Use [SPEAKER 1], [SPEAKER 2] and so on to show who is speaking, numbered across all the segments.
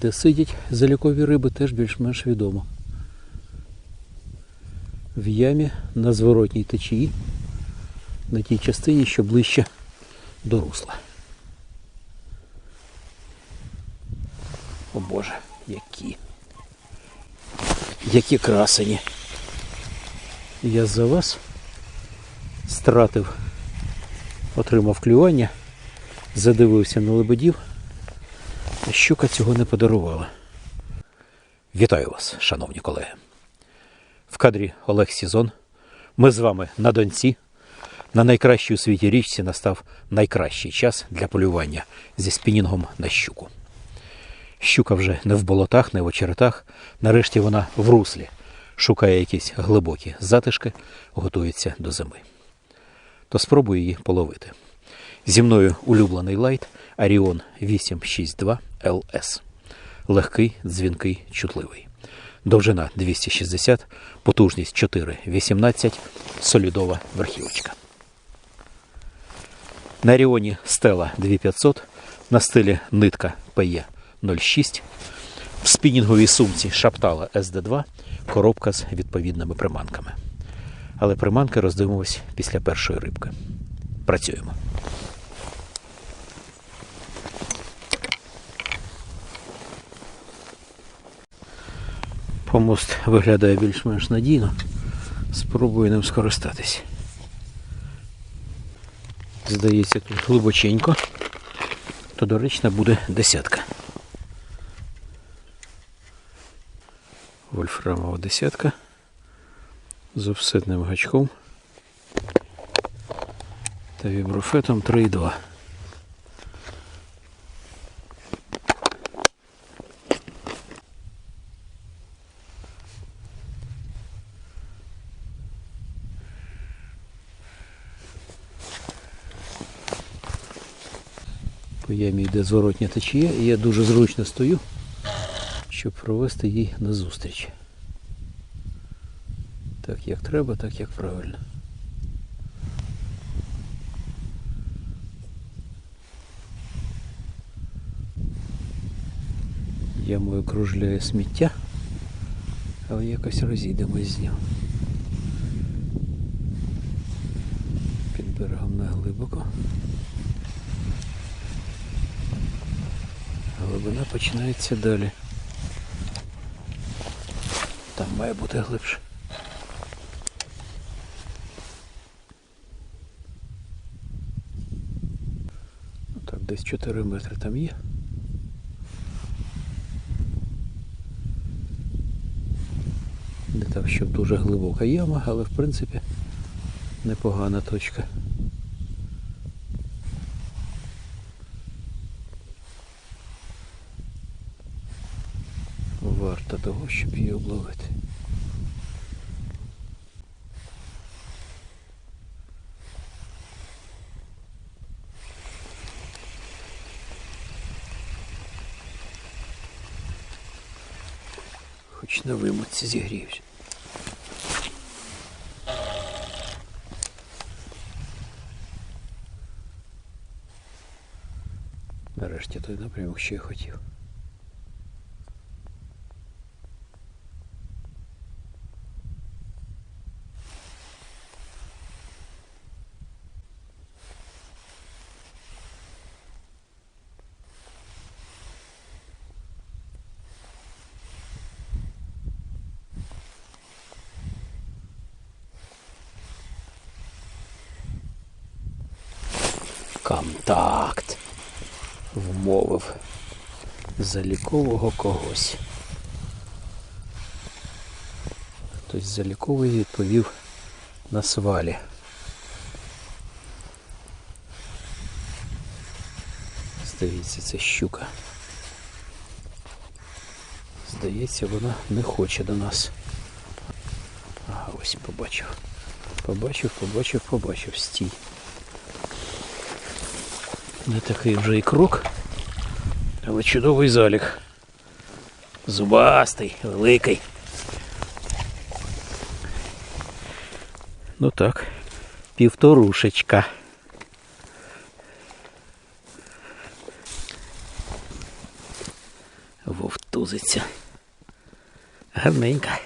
[SPEAKER 1] Де сидять залікові риби, теж більш-менш відомо. В ямі на зворотній течії, на тій частині, що ближче до русла. О Боже, які. Які красені. Я за вас стратив, отримав клювання, задивився на лебедів, щука цього не подарувала. Вітаю вас, шановні колеги. В кадрі Олег Сізон. Ми з вами на Донці. На найкращій у світі річці настав найкращий час для полювання зі спінінгом на щуку. Щука вже не в болотах, не в очеретах. Нарешті вона в руслі. Шукає якісь глибокі затишки, готується до зими. То спробую її половити. Зі мною улюблений лайт Аріон 862 LS. Легкий, дзвінкий, чутливий. Довжина 260, потужність 4,18, солідова верхівочка. На Аріоні стела 2500, на стилі нитка PE 06, в спінінговій сумці шаптала SD2, коробка з відповідними приманками. Але приманки роздивимось після першої рибки. Працюємо. Помост виглядає більш-менш надійно. Спробую ним скористатись. Здається, тут глибоченько, то доречна буде десятка. Вольфрамова десятка з офсетним гачком та віброфетом 3,2. По ямі йде зворотня течія, і я дуже зручно стою, щоб провести їй назустріч. Так як треба, так як правильно. Ямою кружляє сміття, але якось розійдемось з нього. Під берегом не глибоко. Глибина починається далі. Там має бути глибше. Ну так, десь 4 метри там є. Не так, щоб дуже глибока яма, але в принципі непогана точка. Варто того, щоб її обловити. Хоч на вимоці зігріюсь. Нарешті той напрямок, що я хотів. Контакт. Вмовив залікового когось. Хтось заліковий відповів на свалі. Здається, це щука. Здається, вона не хоче до нас. А ось побачив. Побачив, побачив, побачив. Стій. Не такий вже і крок, але чудовий залік. Зубастий, великий. Ну так, півторушечка. Вовк грузиться. Гарненька.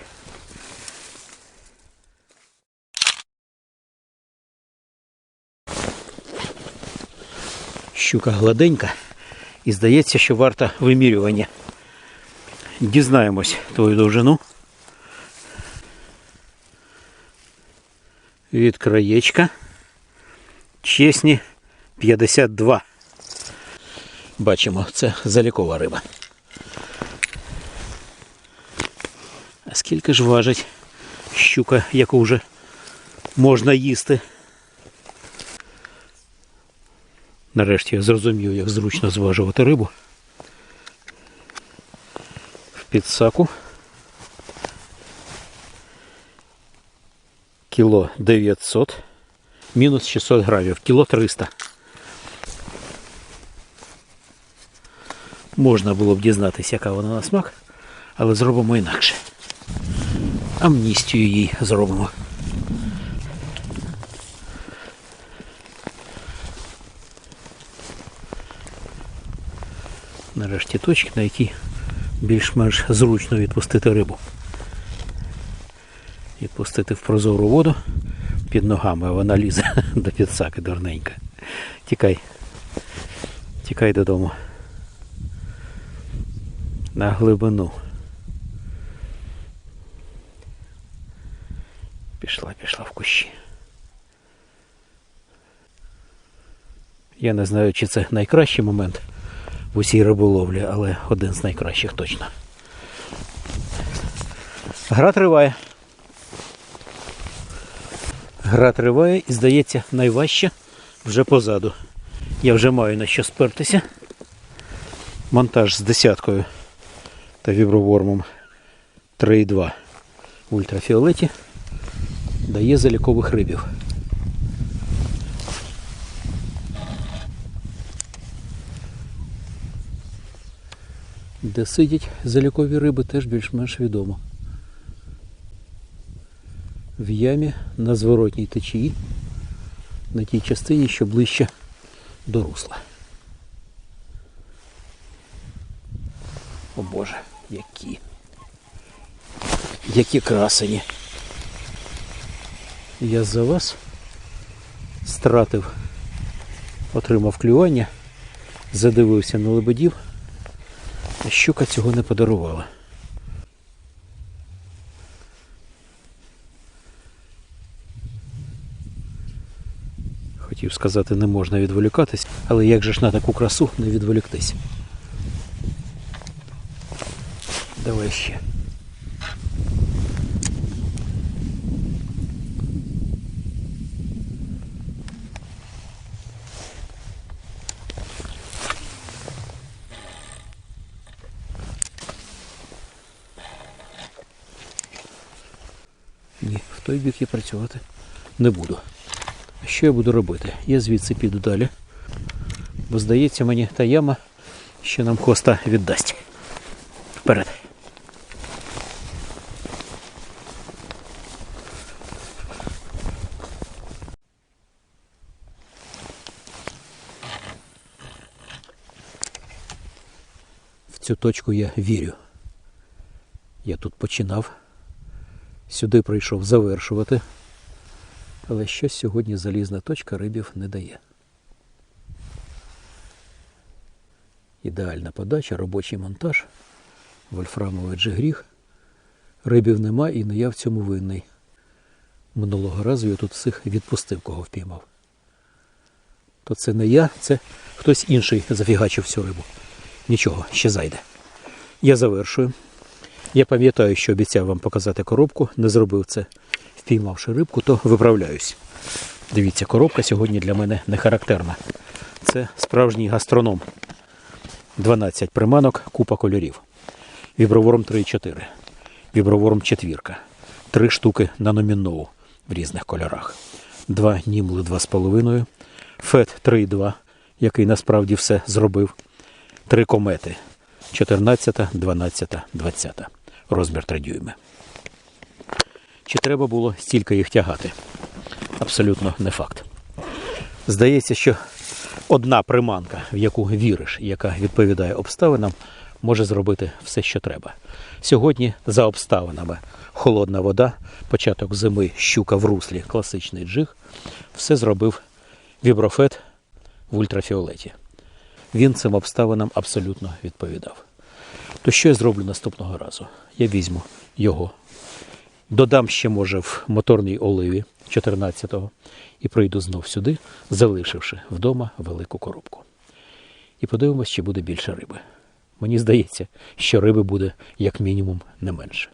[SPEAKER 1] Щука гладенька і здається, що варта вимірювання. Дізнаємось твою довжину. Від краєчка. Чесні 52. Бачимо, це залікова риба. А скільки ж важить щука, яку вже можна їсти? Нарешті я зрозумів, як зручно зважувати рибу. В підсаку. Кіло 900, мінус 600 грамів, кіло 300. Можна було б дізнатися, яка вона на смак, але зробимо інакше. Амністію їй зробимо. Нарешті точки, на які більш-менш зручно відпустити рибу. Відпустити в прозору воду під ногами, а вона лізе до підсаки дурненька. Тікай. Тікай додому. На глибину. Пішла, пішла в кущі. Я не знаю, чи це найкращий момент в усій риболовлі, але один з найкращих точно. Гра триває. Гра триває і, здається, найважче вже позаду. Я вже маю на що спертися. Монтаж з десяткою та вібровормом 3,2 в ультрафіолеті дає залікових рибів. Де сидять залікові риби, теж більш-менш відомо. В ямі на зворотній течії, на тій частині, що ближче до русла. О Боже, які. Які красені. Я за вас стратив, отримав клювання, задивився на лебедів, а щука цього не подарувала. Хотів сказати, не можна відволікатись, але як же ж на таку красу не відволіктись? Давай ще. Ні, в той бік я працювати не буду. Що я буду робити? Я звідси піду далі. Бо здається мені та яма ще нам хвоста віддасть. Вперед. В цю точку я вірю. Я тут починав. Сюди прийшов завершувати. Але щось сьогодні залізна точка рибів не дає. Ідеальна подача, робочий монтаж, вольфрамовий джигріг. Рибів нема і не я в цьому винний. Минулого разу я тут всіх відпустив, кого впіймав. То це не я, це хтось інший зафігачив всю рибу. Нічого, ще зайде. Я завершую. Я пам'ятаю, що обіцяв вам показати коробку, не зробив це. Впіймавши рибку, то виправляюсь. Дивіться, коробка сьогодні для мене не характерна. Це справжній гастроном. 12 приманок, купа кольорів. Віброворм 3,4. Віброворм четвірка. Три штуки на номіннову в різних кольорах. Два німли 2,5. Фет 3,2, який насправді все зробив. Три комети. 14, 12, 20. Розмір 3 дюйми. Чи треба було стільки їх тягати? Абсолютно не факт. Здається, що одна приманка, в яку віриш, яка відповідає обставинам, може зробити все, що треба. Сьогодні, за обставинами, холодна вода, початок зими, щука в руслі, класичний джиг, все зробив віброфет в ультрафіолеті. Він цим обставинам абсолютно відповідав. То що я зроблю наступного разу? Я візьму його, додам ще, може, в моторній оливі 14-го і прийду знов сюди, залишивши вдома велику коробку. І подивимось, чи буде більше риби. Мені здається, що риби буде як мінімум не менше.